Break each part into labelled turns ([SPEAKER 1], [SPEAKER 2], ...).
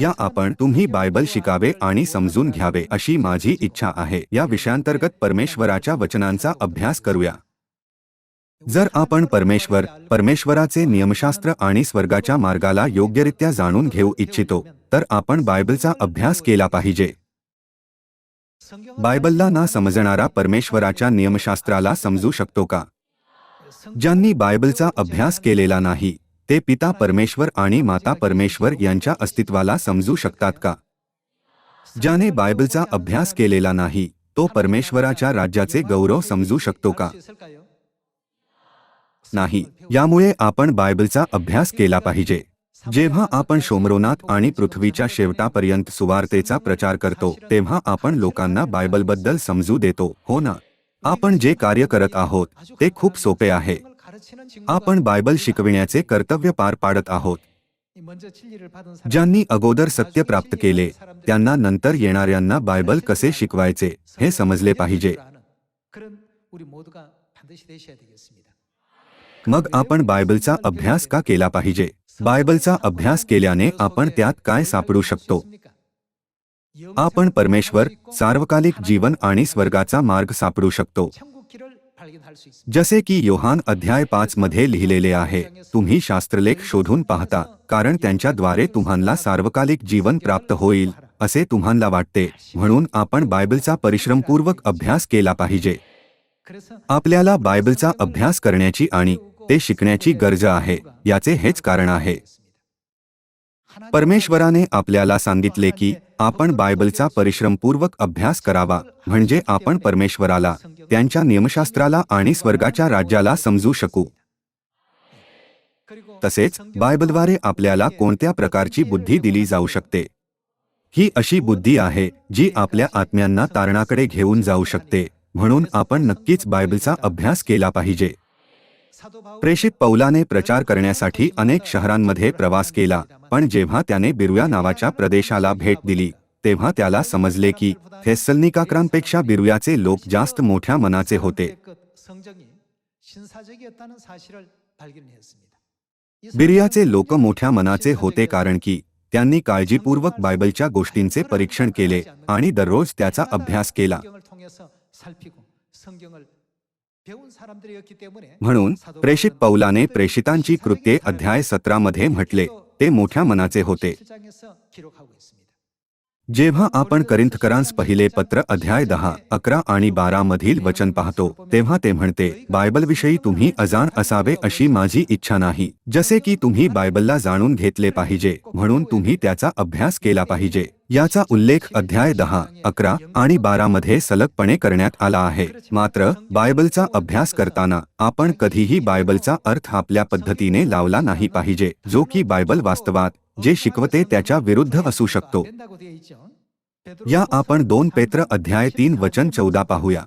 [SPEAKER 1] या आपण तुम्ही बायबल शिकावे आणि समजून घ्यावे अशी माझी इच्छा आहे या विषयांतर्गत परमेश्वराच्या वचनांचा अभ्यास करूया जर आपण परमेश्वर परमेश्वराचे नियमशास्त्र आणि स्वर्गाच्या मार्गाला योग्यरित्या जाणून घेऊ इच्छितो तर आपण बायबलचा अभ्यास केला पाहिजे बायबलला ना समजणारा परमेश्वराच्या नियमशास्त्राला समजू शकतो का ज्यांनी बायबलचा अभ्यास केलेला नाही ते पिता परमेश्वर आणि माता परमेश्वर यांच्या अस्तित्वाला समजू शकतात का ज्याने बायबलचा अभ्यास केलेला नाही तो परमेश्वराच्या राज्याचे गौरव समजू शकतो का नाही यामुळे आपण बायबलचा अभ्यास केला पाहिजे जेव्हा आपण शोमरोनाथ आणि पृथ्वीच्या शेवटापर्यंत सुवार्तेचा प्रचार करतो तेव्हा आपण लोकांना बायबलबद्दल समजू देतो हो ना आपण जे कार्य करत आहोत ते खूप सोपे आहे आपण बायबल शिकविण्याचे कर्तव्य पार पाडत आहोत ज्यांनी अगोदर सत्य प्राप्त केले त्यांना नंतर येणाऱ्यांना बायबल कसे शिकवायचे हे समजले पाहिजे मग आपण बायबलचा अभ्यास का केला पाहिजे बायबलचा अभ्यास केल्याने आपण त्यात काय सापडू शकतो आपण परमेश्वर सार्वकालिक जीवन आणि स्वर्गाचा मार्ग सापडू शकतो जसे की योहान अध्याय पाच मध्ये लिहिलेले आहे तुम्ही शास्त्रलेख शोधून पाहता कारण त्यांच्याद्वारे तुम्हाला सार्वकालिक जीवन प्राप्त होईल असे तुम्हाला वाटते म्हणून आपण बायबलचा परिश्रमपूर्वक अभ्यास केला पाहिजे आपल्याला बायबलचा अभ्यास करण्याची आणि ते शिकण्याची गरज आहे याचे हेच कारण आहे परमेश्वराने आपल्याला सांगितले की आपण बायबलचा परिश्रमपूर्वक अभ्यास करावा म्हणजे आपण परमेश्वराला त्यांच्या नियमशास्त्राला आणि स्वर्गाच्या राज्याला समजू शकू तसेच बायबलद्वारे आपल्याला कोणत्या प्रकारची बुद्धी दिली जाऊ शकते ही अशी बुद्धी आहे जी आपल्या आत्म्यांना तारणाकडे घेऊन जाऊ शकते म्हणून आपण नक्कीच बायबलचा अभ्यास केला पाहिजे प्रेषित पौलाने प्रचार करण्यासाठी अनेक शहरांमध्ये प्रवास केला पण जेव्हा त्याने बिरुया नावाच्या प्रदेशाला भेट दिली तेव्हा त्याला समजले की थेसलनिकाक्रांपेक्षा बिरुयाचे लोक जास्त मोठ्या मनाचे होते बिरियाचे लोक मोठ्या मनाचे होते कारण की त्यांनी काळजीपूर्वक बायबलच्या गोष्टींचे परीक्षण केले आणि दररोज त्याचा अभ्यास केला म्हणून प्रेषित पौलाने प्रेषितांची कृत्ये अध्याय सतरामध्ये म्हटले ते मोठ्या मनाचे होते जेव्हा आपण करिंथकरांस पहिले पत्र अध्याय दहा अकरा आणि बारा मधील वचन पाहतो तेव्हा ते म्हणते बायबलविषयी तुम्ही अजाण असावे अशी माझी इच्छा नाही जसे की तुम्ही बायबलला जाणून घेतले पाहिजे म्हणून तुम्ही त्याचा अभ्यास केला पाहिजे याचा उल्लेख अध्याय दहा अकरा आणि मध्ये सलगपणे करण्यात आला आहे मात्र बायबलचा अभ्यास करताना आपण कधीही बायबलचा अर्थ आपल्या पद्धतीने लावला नाही पाहिजे जो की बायबल वास्तवात जे शिकवते त्याच्या विरुद्ध असू शकतो या आपण दोन पेत्र अध्याय तीन वचन चौदा पाहूया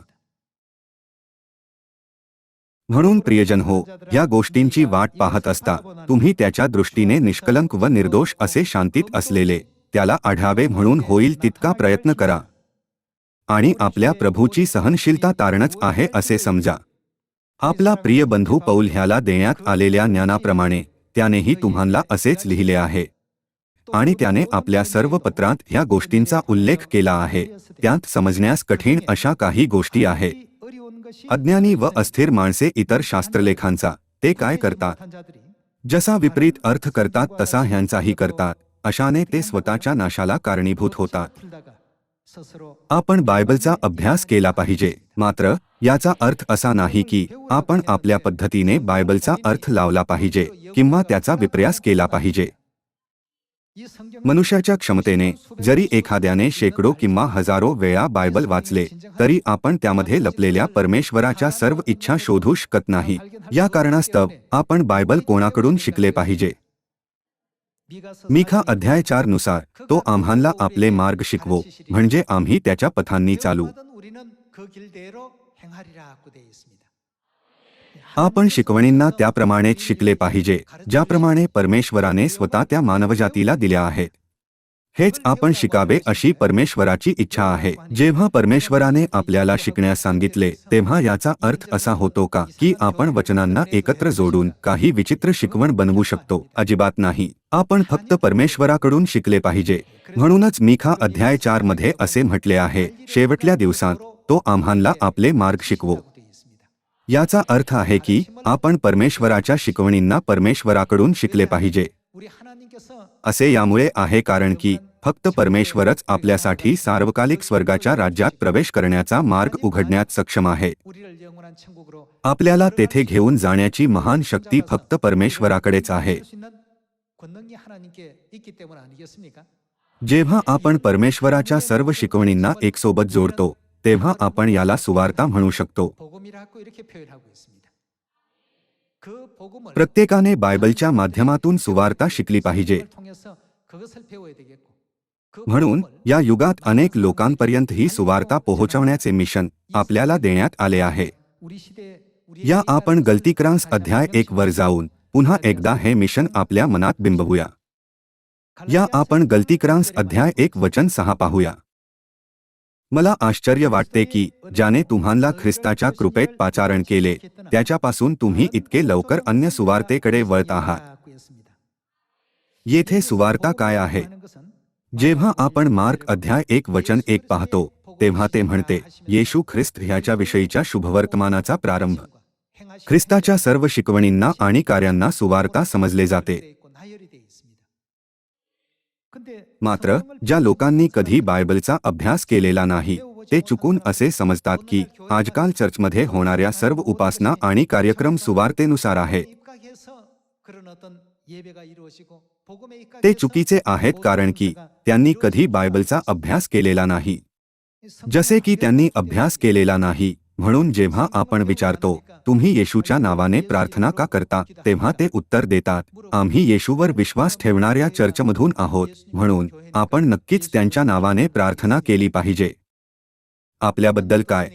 [SPEAKER 1] म्हणून प्रियजन हो या गोष्टींची वाट पाहत असता तुम्ही त्याच्या दृष्टीने निष्कलंक व निर्दोष असे शांतीत असलेले त्याला आढावे म्हणून होईल तितका प्रयत्न करा आणि आपल्या प्रभूची सहनशीलता तारणच आहे असे समजा आपला प्रिय बंधू पौल ह्याला देण्यात आलेल्या ज्ञानाप्रमाणे त्यानेही तुम्हाला असेच लिहिले आहे आणि त्याने आपल्या सर्व पत्रात ह्या गोष्टींचा उल्लेख केला आहे त्यात समजण्यास कठीण अशा काही गोष्टी आहेत अज्ञानी व अस्थिर माणसे इतर शास्त्रलेखांचा ते काय करतात जसा विपरीत अर्थ करतात तसा ह्यांचाही करतात अशाने ते स्वतःच्या नाशाला कारणीभूत होतात आपण बायबलचा अभ्यास केला पाहिजे मात्र याचा अर्थ असा नाही की आपण आपल्या पद्धतीने बायबलचा अर्थ लावला पाहिजे किंवा त्याचा विप्रयास केला पाहिजे मनुष्याच्या क्षमतेने जरी एखाद्याने शेकडो किंवा हजारो वेळा बायबल वाचले तरी आपण त्यामध्ये लपलेल्या परमेश्वराच्या सर्व इच्छा शोधू शकत नाही या कारणास्तव आपण बायबल कोणाकडून शिकले पाहिजे मिखा अध्याय चार नुसार तो आम्हाला आपले मार्ग शिकवो म्हणजे आम्ही त्याच्या पथांनी चालू आपण शिकवणींना त्याप्रमाणेच शिकले पाहिजे ज्याप्रमाणे परमेश्वराने स्वतः त्या मानवजातीला दिल्या आहेत हेच आपण शिकावे अशी परमेश्वराची इच्छा आहे जेव्हा परमेश्वराने आपल्याला शिकण्यास सांगितले तेव्हा याचा अर्थ असा होतो का की आपण वचनांना एकत्र जोडून काही विचित्र शिकवण बनवू शकतो अजिबात नाही आपण फक्त परमेश्वराकडून शिकले पाहिजे म्हणूनच मीखा अध्याय चार मध्ये असे म्हटले आहे शेवटल्या दिवसात तो आम्हांला आपले मार्ग शिकवो याचा अर्थ आहे की आपण परमेश्वराच्या शिकवणींना परमेश्वराकडून शिकले पाहिजे असे यामुळे आहे कारण की फक्त परमेश्वरच आपल्यासाठी सार्वकालिक स्वर्गाच्या राज्यात प्रवेश करण्याचा मार्ग उघडण्यात सक्षम आहे आपल्याला तेथे घेऊन जाण्याची महान शक्ती फक्त परमेश्वराकडेच आहे जेव्हा आपण परमेश्वराच्या सर्व शिकवणींना एकसोबत जोडतो तेव्हा आपण याला सुवार्ता म्हणू शकतो प्रत्येकाने बायबलच्या माध्यमातून सुवार्ता शिकली पाहिजे म्हणून या युगात अनेक लोकांपर्यंत ही सुवार्ता पोहोचवण्याचे मिशन आपल्याला देण्यात आले आहे या आपण गलतीक्रांस अध्याय एक वर जाऊन पुन्हा एकदा हे मिशन आपल्या मनात बिंबवूया या आपण गलतीक्रांस अध्याय एक वचन सहा पाहूया मला आश्चर्य वाटते की ज्याने तुम्हाला ख्रिस्ताच्या कृपेत पाचारण केले त्याच्यापासून तुम्ही इतके लवकर अन्य सुवार्तेकडे वळत आहात येथे सुवार्ता काय आहे जेव्हा आपण मार्क अध्याय एक वचन एक पाहतो तेव्हा ते म्हणते येशू ख्रिस्त ह्याच्या विषयीच्या शुभवर्तमानाचा प्रारंभ ख्रिस्ताच्या सर्व शिकवणींना आणि कार्यांना सुवार्ता समजले जाते मात्र ज्या लोकांनी कधी बायबलचा अभ्यास केलेला नाही ते चुकून असे समजतात की आजकाल चर्चमध्ये होणाऱ्या सर्व उपासना आणि कार्यक्रम सुवार्तेनुसार आहे ते चुकीचे आहेत कारण की त्यांनी कधी बायबलचा अभ्यास केलेला नाही जसे की त्यांनी अभ्यास केलेला नाही म्हणून जेव्हा आपण विचारतो तुम्ही येशूच्या नावाने प्रार्थना का करता तेव्हा ते उत्तर देतात आम्ही येशूवर विश्वास ठेवणाऱ्या चर्चमधून आहोत म्हणून आपण नक्कीच त्यांच्या नावाने प्रार्थना केली पाहिजे आपल्याबद्दल काय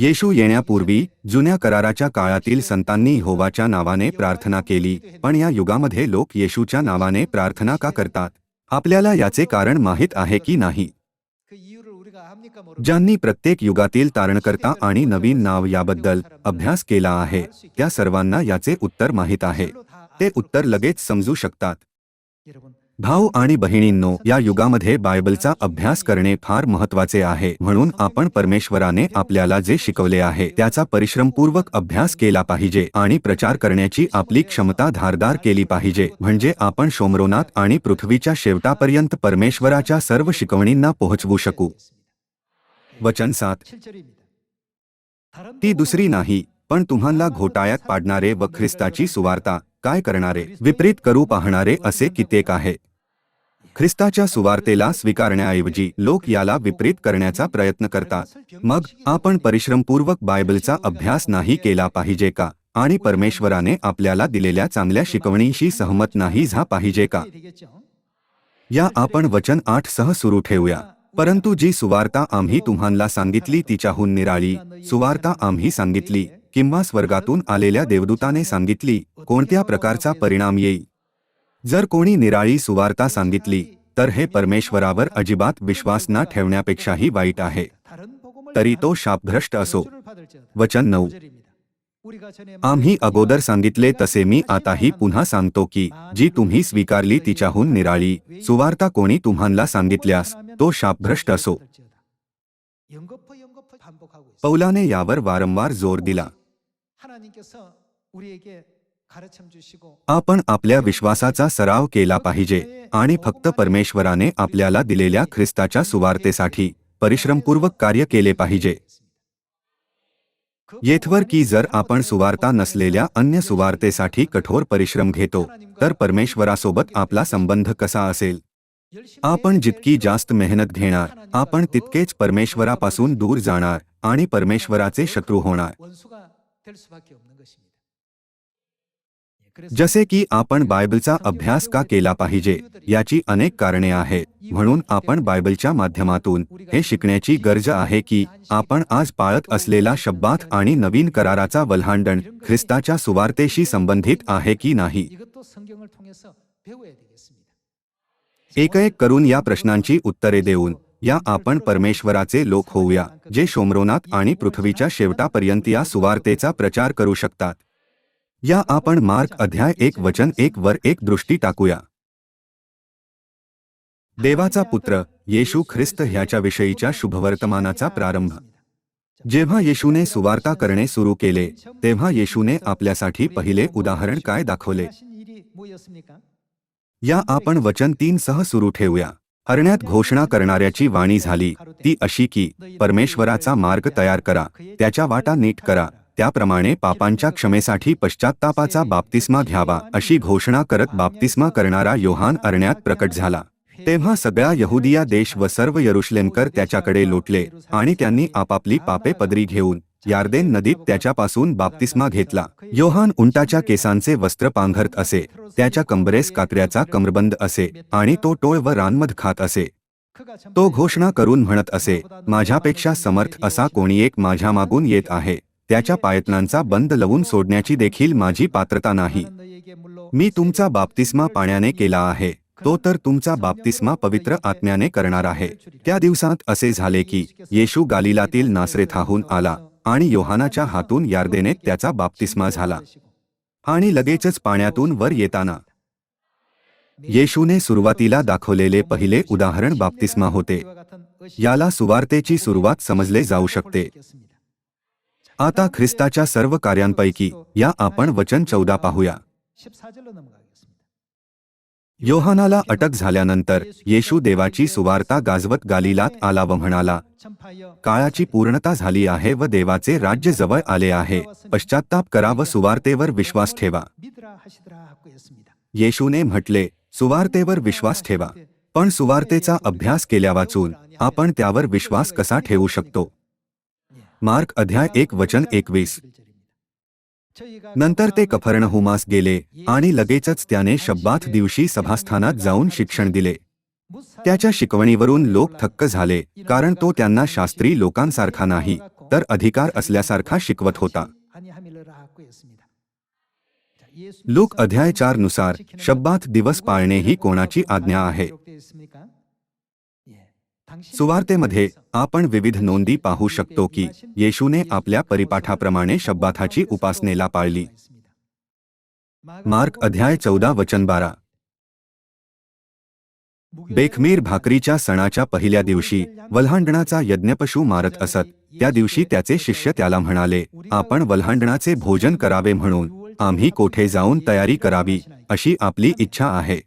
[SPEAKER 1] येशू येण्यापूर्वी जुन्या कराराच्या काळातील संतांनी होवाच्या नावाने प्रार्थना केली पण या युगामध्ये लोक येशूच्या नावाने प्रार्थना का करतात आपल्याला याचे कारण माहीत आहे की नाही ज्यांनी प्रत्येक युगातील तारणकर्ता आणि नवीन नाव याबद्दल अभ्यास केला आहे त्या सर्वांना याचे उत्तर माहीत आहे ते उत्तर लगेच समजू शकतात भाऊ आणि बहिणींनो या युगामध्ये बायबलचा अभ्यास करणे फार महत्वाचे आहे म्हणून आपण परमेश्वराने आपल्याला जे शिकवले आहे त्याचा परिश्रमपूर्वक अभ्यास केला पाहिजे आणि प्रचार करण्याची आपली क्षमता धारदार केली पाहिजे म्हणजे आपण शोमरोनाथ आणि पृथ्वीच्या शेवटापर्यंत परमेश्वराच्या सर्व शिकवणींना पोहोचवू शकू वचन सात ती दुसरी नाही पण तुम्हाला घोटाळ्यात पाडणारे व ख्रिस्ताची सुवार्ता काय करणारे विपरीत करू पाहणारे असे कित्येक आहे ख्रिस्ताच्या सुवार्तेला स्वीकारण्याऐवजी लोक याला विपरीत करण्याचा प्रयत्न करतात मग आपण परिश्रमपूर्वक बायबलचा अभ्यास नाही केला पाहिजे का आणि परमेश्वराने आपल्याला दिलेल्या चांगल्या शिकवणीशी सहमत नाही झा पाहिजे का या आपण वचन आठ सह सुरू ठेवूया परंतु जी सुवार्ता आम्ही तुम्हाला सांगितली तिच्याहून निराळी सुवार्ता आम्ही सांगितली किंवा स्वर्गातून आलेल्या देवदूताने सांगितली कोणत्या प्रकारचा परिणाम येईल जर कोणी निराळी सुवार्ता सांगितली तर हे परमेश्वरावर अजिबात विश्वास न ठेवण्यापेक्षाही वाईट आहे तरी तो शापभ्रष्ट असो वचन नऊ आम्ही अगोदर सांगितले तसे मी आताही पुन्हा सांगतो की जी तुम्ही स्वीकारली तिच्याहून निराळी सुवार्ता कोणी तुम्हाला सांगितल्यास तो शापभ्रष्ट असो पौलाने यावर वारंवार हो जोर हो. दिला आपण आपल्या विश्वासाचा सराव केला हो, पाहिजे आणि फक्त परमेश्वराने आपल्याला दिलेल्या ख्रिस्ताच्या सुवार्तेसाठी परिश्रमपूर्वक कार्य केले पाहिजे येथवर की जर आपण सुवार्ता नसलेल्या अन्य सुवार्तेसाठी कठोर परिश्रम घेतो तर परमेश्वरासोबत आपला संबंध कसा असेल आपण जितकी जास्त मेहनत घेणार आपण तितकेच परमेश्वरापासून दूर जाणार आणि परमेश्वराचे शत्रू होणार जसे की आपण बायबलचा अभ्यास का केला पाहिजे याची अनेक कारणे आहेत म्हणून आपण बायबलच्या माध्यमातून हे शिकण्याची गरज आहे की आपण आज पाळत असलेला शब्दात आणि नवीन कराराचा वल्हांडण ख्रिस्ताच्या सुवार्तेशी संबंधित आहे की नाही एक एक करून या प्रश्नांची उत्तरे देऊन या आपण परमेश्वराचे लोक होऊया जे शोमरोनात आणि पृथ्वीच्या शेवटापर्यंत या सुवार्तेचा प्रचार करू शकतात या आपण मार्क अध्याय एक वचन एक वर एक दृष्टी टाकूया देवाचा पुत्र येशू ख्रिस्त विषयीच्या शुभवर्तमानाचा प्रारंभ जेव्हा येशूने सुवार्ता करणे सुरू केले तेव्हा येशूने आपल्यासाठी पहिले उदाहरण काय दाखवले या आपण वचन तीन सह सुरू ठेवूया हरण्यात घोषणा करणाऱ्याची वाणी झाली ती अशी की परमेश्वराचा मार्ग तयार करा त्याच्या वाटा नीट करा त्याप्रमाणे पापांच्या क्षमेसाठी पश्चात्तापाचा बाप्तिस्मा घ्यावा अशी घोषणा करत बाप्तिस्मा करणारा योहान अरण्यात प्रकट झाला तेव्हा सगळ्या यहुदिया देश व सर्व यरुशलेमकर त्याच्याकडे लोटले आणि त्यांनी आपापली पापे पदरी घेऊन यार्देन नदीत त्याच्यापासून बाप्तिस्मा घेतला योहान उंटाच्या केसांचे वस्त्र पांघरत असे त्याच्या कमरेस कात्र्याचा कमरबंद असे आणि तो टोळ व रानमध खात असे तो घोषणा करून म्हणत असे माझ्यापेक्षा समर्थ असा कोणी एक माझ्या मागून येत आहे त्याच्या पायतनांचा बंद लवून सोडण्याची देखील माझी पात्रता नाही मी तुमचा बाप्तिस्मा पाण्याने केला आहे तो तर तुमचा बाप्तिस्मा पवित्र आत्म्याने करणार आहे त्या दिवसात असे झाले की येशू गालिलातील नासरेथाहून आला आणि योहानाच्या हातून यार्देने त्याचा बाप्तिस्मा झाला आणि लगेचच पाण्यातून वर येताना येशूने सुरुवातीला दाखवलेले पहिले उदाहरण बाप्तिस्मा होते याला सुवार्तेची सुरुवात समजले जाऊ शकते आता ख्रिस्ताच्या सर्व कार्यांपैकी या आपण वचन चौदा पाहूया योहानाला अटक झाल्यानंतर येशू देवाची सुवार्ता गाजवत गालिलात आला व म्हणाला काळाची पूर्णता झाली आहे व देवाचे राज्य जवळ आले आहे पश्चाताप करा व सुवार्तेवर विश्वास ठेवा येशूने म्हटले सुवार्तेवर विश्वास ठेवा पण सुवार्तेचा अभ्यास केल्या वाचून आपण त्यावर विश्वास कसा ठेवू शकतो मार्क अध्याय एक वचन एकवीस नंतर ते कफर्णहुमास गेले आणि लगेचच त्याने शब्बात दिवशी सभास्थानात जाऊन शिक्षण दिले त्याच्या शिकवणीवरून लोक थक्क झाले कारण तो त्यांना शास्त्री लोकांसारखा नाही तर अधिकार असल्यासारखा शिकवत होता लोक अध्याय चार नुसार शब्दात दिवस पाळणे ही कोणाची आज्ञा आहे सुवार्तेमध्ये आपण विविध नोंदी पाहू शकतो की येशूने आपल्या परिपाठाप्रमाणे शब्बाथाची उपासनेला पाळली मार्क अध्याय चौदा वचन बारा बेखमीर भाकरीच्या सणाच्या पहिल्या दिवशी वल्हांडणाचा यज्ञपशू मारत असत त्या दिवशी त्याचे शिष्य त्याला म्हणाले आपण वल्हांडणाचे भोजन करावे म्हणून आम्ही कोठे जाऊन तयारी करावी अशी आपली इच्छा आहे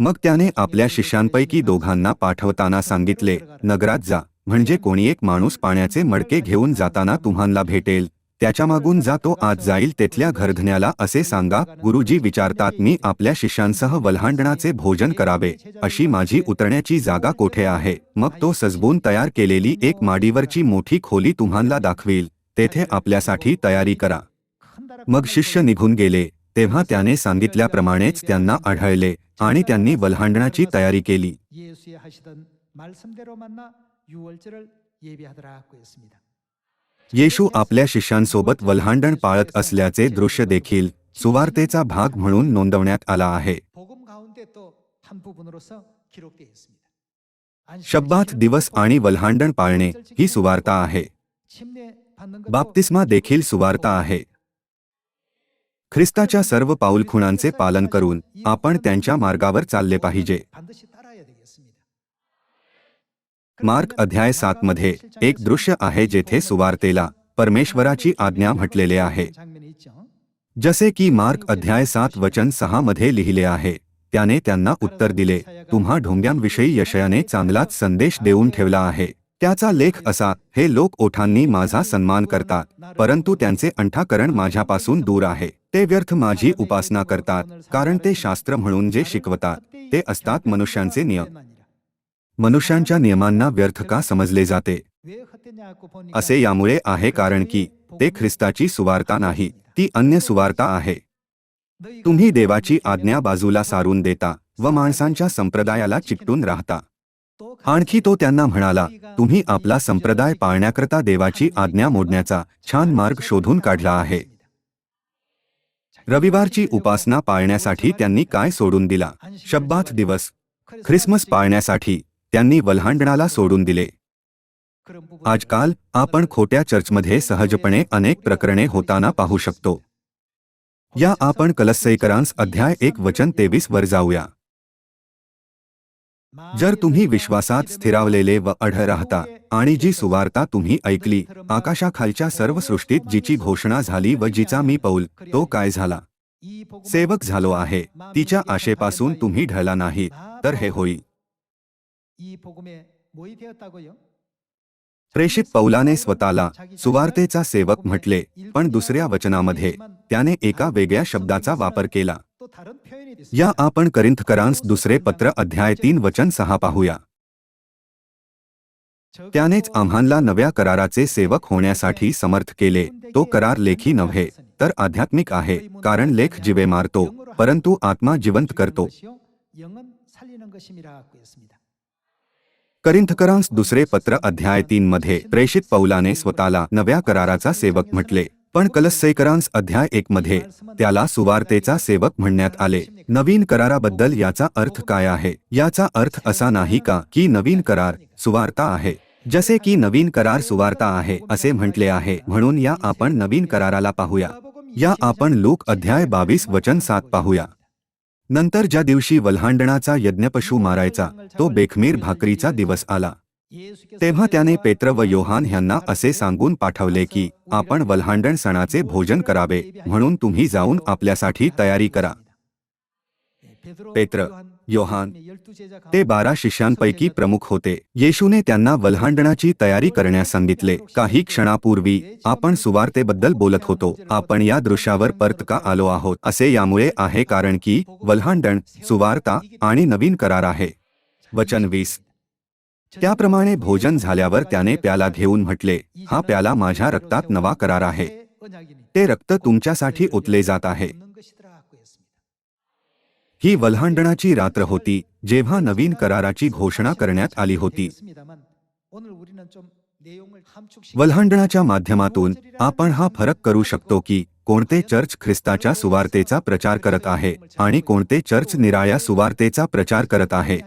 [SPEAKER 1] मग त्याने आपल्या शिष्यांपैकी दोघांना पाठवताना सांगितले नगरात जा म्हणजे कोणी एक माणूस पाण्याचे मडके घेऊन जाताना तुम्हाला भेटेल त्याच्या मागून जा तो आज जाईल तेथल्या घरधण्याला असे सांगा गुरुजी विचारतात मी आपल्या शिष्यांसह वल्हांडणाचे भोजन करावे अशी माझी उतरण्याची जागा कोठे आहे मग तो सजबून तयार केलेली एक माडीवरची मोठी खोली तुम्हाला दाखवील तेथे आपल्यासाठी तयारी करा मग शिष्य निघून गेले तेव्हा त्याने सांगितल्याप्रमाणेच त्यांना आढळले आणि त्यांनी वल्हांडणाची तयारी केली येशू आपल्या शिष्यांसोबत वल्हांडण पाळत असल्याचे दृश्य देखील सुवार्तेचा भाग म्हणून नोंदवण्यात आला आहे शब्दात दिवस आणि वल्हांडण पाळणे ही सुवार्ता आहे बाप्तिस्मा देखील सुवार्ता आहे ख्रिस्ताच्या सर्व पाऊलखुणांचे पालन करून आपण त्यांच्या मार्गावर चालले पाहिजे मार्क अध्याय सात मध्ये एक दृश्य आहे जेथे सुवार्तेला परमेश्वराची आज्ञा म्हटलेले आहे जसे की मार्क अध्याय सात वचन सहा मध्ये लिहिले आहे त्याने त्यांना उत्तर दिले तुम्हा ढोंग्यांविषयी यशयाने चांगलाच संदेश देऊन ठेवला आहे त्याचा लेख असा हे लोक ओठांनी माझा सन्मान करतात परंतु त्यांचे अंठाकरण माझ्यापासून दूर आहे ते व्यर्थ माझी उपासना करतात कारण ते शास्त्र म्हणून जे शिकवतात ते असतात मनुष्यांचे नियम मनुष्यांच्या नियमांना व्यर्थ का समजले जाते असे यामुळे आहे कारण की ते ख्रिस्ताची सुवार्ता नाही ती अन्य सुवार्ता आहे तुम्ही देवाची आज्ञा बाजूला सारून देता व माणसांच्या संप्रदायाला चिकटून राहता आणखी तो त्यांना म्हणाला तुम्ही आपला संप्रदाय पाळण्याकरता देवाची आज्ञा मोडण्याचा छान मार्ग शोधून काढला आहे रविवारची उपासना पाळण्यासाठी त्यांनी काय सोडून दिला शब्दात दिवस ख्रिसमस पाळण्यासाठी त्यांनी वल्हांडणाला सोडून दिले आजकाल आपण खोट्या चर्चमध्ये सहजपणे अनेक प्रकरणे होताना पाहू शकतो या आपण कलस्सेकरांस अध्याय एक वचन तेवीस वर जाऊया जर तुम्ही विश्वासात स्थिरावलेले व अढ राहता आणि जी सुवार्ता तुम्ही ऐकली आकाशाखालच्या सर्व सृष्टीत जिची घोषणा झाली व जिचा मी पौल तो काय झाला सेवक झालो आहे तिच्या आशेपासून तुम्ही ढळला नाही तर हे होई प्रेषित पौलाने स्वतःला सुवार्तेचा सेवक म्हटले पण दुसऱ्या वचनामध्ये त्याने एका वेगळ्या शब्दाचा वापर केला या आपण करिंथकरांस दुसरे पत्र अध्याय तीन वचन सहा पाहूया त्यानेच आम्हाला नव्या कराराचे सेवक होण्यासाठी समर्थ केले तो करार लेखी नव्हे तर आध्यात्मिक आहे कारण लेख जिवे मारतो परंतु आत्मा जिवंत करतो करिंथकरांस दुसरे पत्र अध्याय तीन मध्ये प्रेषित पौलाने स्वतःला नव्या कराराचा सेवक म्हटले पण कलस्सेकरांस अध्याय एक मध्ये त्याला सुवार्तेचा सेवक म्हणण्यात आले नवीन कराराबद्दल याचा अर्थ काय आहे याचा अर्थ असा नाही का की नवीन करार सुवार्ता आहे जसे की नवीन करार सुवार्ता आहे असे म्हटले आहे म्हणून या आपण नवीन कराराला पाहूया या आपण लोक अध्याय बावीस वचन सात पाहूया नंतर ज्या दिवशी वल्हांडणाचा यज्ञपशू मारायचा तो बेखमीर भाकरीचा दिवस आला तेव्हा त्याने पेत्र व योहान यांना असे सांगून पाठवले की आपण वल्हांडण सणाचे भोजन करावे म्हणून तुम्ही जाऊन आपल्यासाठी तयारी करा पेत्र योहान ते बारा शिष्यांपैकी प्रमुख होते येशूने त्यांना वल्हांडणाची तयारी करण्यास सांगितले काही क्षणापूर्वी आपण सुवार्तेबद्दल बोलत होतो आपण या दृश्यावर परत का आलो आहोत असे यामुळे आहे कारण की वल्हांडण सुवार्ता आणि नवीन करार आहे वचन वीस त्याप्रमाणे भोजन झाल्यावर त्याने प्याला घेऊन म्हटले हा प्याला माझ्या रक्तात नवा करार आहे ते रक्त तुमच्यासाठी ओतले जात आहे ही वल्हांडणाची रात्र होती जेव्हा नवीन कराराची घोषणा करण्यात आली होती वल्हांडणाच्या माध्यमातून आपण हा फरक करू शकतो की कोणते चर्च ख्रिस्ताच्या सुवार्तेचा प्रचार करत आहे आणि कोणते चर्च निराळ्या सुवार्तेचा प्रचार करत आहे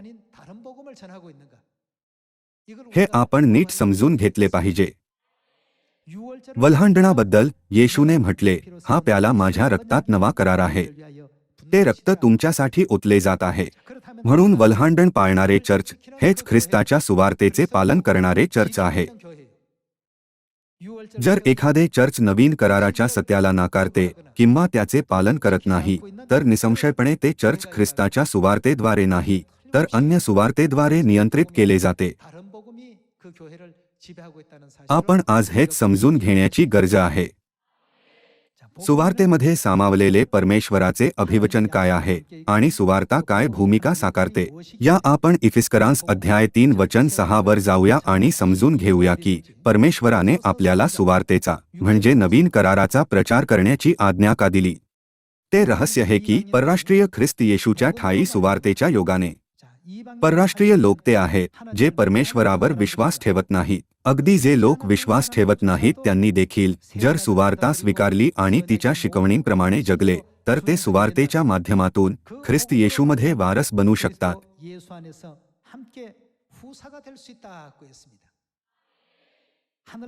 [SPEAKER 1] हे आपण नीट समजून घेतले पाहिजे वल्हांडणाबद्दल येशूने म्हटले हा प्याला माझ्या रक्तात नवा करार आहे ते रक्त तुमच्यासाठी ओतले जात आहे म्हणून वल्हांडण पाळणारे चर्च हेच ख्रिस्ताच्या सुवार्तेचे पालन करणारे चर्च आहे जर एखादे चर्च नवीन कराराच्या सत्याला नाकारते किंवा त्याचे पालन करत नाही तर निसंशयपणे ते चर्च ख्रिस्ताच्या सुवार्तेद्वारे नाही तर अन्य सुवार्तेद्वारे नियंत्रित केले जाते आपण आज हेच समजून घेण्याची गरज आहे सुवार्तेमध्ये सामावलेले परमेश्वराचे अभिवचन काय आहे आणि सुवार्ता काय भूमिका साकारते या आपण इफिस्करांस अध्याय तीन वचन सहा वर जाऊया आणि समजून घेऊया की परमेश्वराने आपल्याला सुवार्तेचा म्हणजे नवीन कराराचा प्रचार करण्याची आज्ञा का दिली ते रहस्य हे की परराष्ट्रीय ख्रिस्त येशूच्या ठाई सुवार्तेच्या योगाने परराष्ट्रीय लोक ते आहेत जे परमेश्वरावर विश्वास ठेवत नाहीत अगदी जे लोक विश्वास ठेवत नाहीत त्यांनी देखील जर सुवार्ता स्वीकारली आणि तिच्या शिकवणींप्रमाणे जगले तर ते सुवार्तेच्या माध्यमातून ख्रिस्त येशूमध्ये वारस बनू शकतात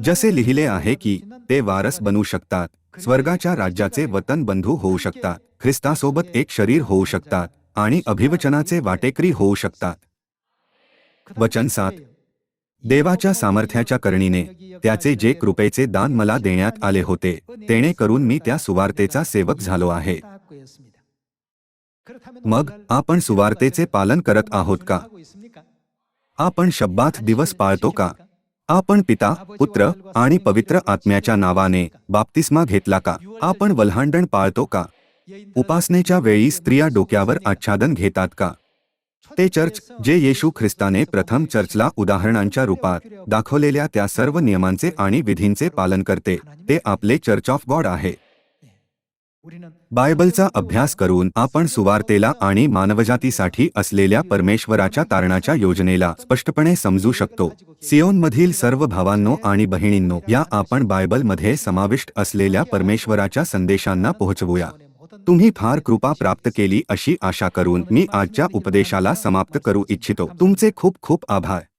[SPEAKER 1] जसे लिहिले आहे की ते वारस बनू शकतात स्वर्गाच्या राज्याचे वतन बंधू होऊ शकतात ख्रिस्तासोबत एक शरीर होऊ शकतात आणि अभिवचनाचे वाटेकरी होऊ शकतात वचन सात देवाच्या सामर्थ्याच्या करणीने त्याचे जे कृपेचे दान मला देण्यात आले होते तेणे करून मी त्या सुवार्तेचा सेवक झालो आहे मग आपण सुवार्तेचे पालन करत आहोत का आपण शब्दात दिवस पाळतो का आपण पिता पुत्र आणि पवित्र आत्म्याच्या नावाने बाप्तिस्मा घेतला का आपण वल्हांडण पाळतो का उपासनेच्या वेळी स्त्रिया डोक्यावर आच्छादन घेतात का ते चर्च जे येशू ख्रिस्ताने प्रथम चर्चला उदाहरणांच्या रूपात दाखवलेल्या त्या सर्व नियमांचे आणि विधींचे पालन करते ते आपले चर्च ऑफ गॉड आहे बायबलचा अभ्यास करून आपण सुवार्तेला आणि मानवजातीसाठी असलेल्या परमेश्वराच्या तारणाच्या योजनेला स्पष्टपणे समजू शकतो सिओनमधील सर्व भावांनो आणि बहिणींनो या आपण बायबलमध्ये समाविष्ट असलेल्या परमेश्वराच्या संदेशांना पोहोचवूया तुम्ही फार कृपा प्राप्त केली अशी आशा करून मी आजच्या उपदेशाला समाप्त करू इच्छितो तुमचे खूप खूप आभार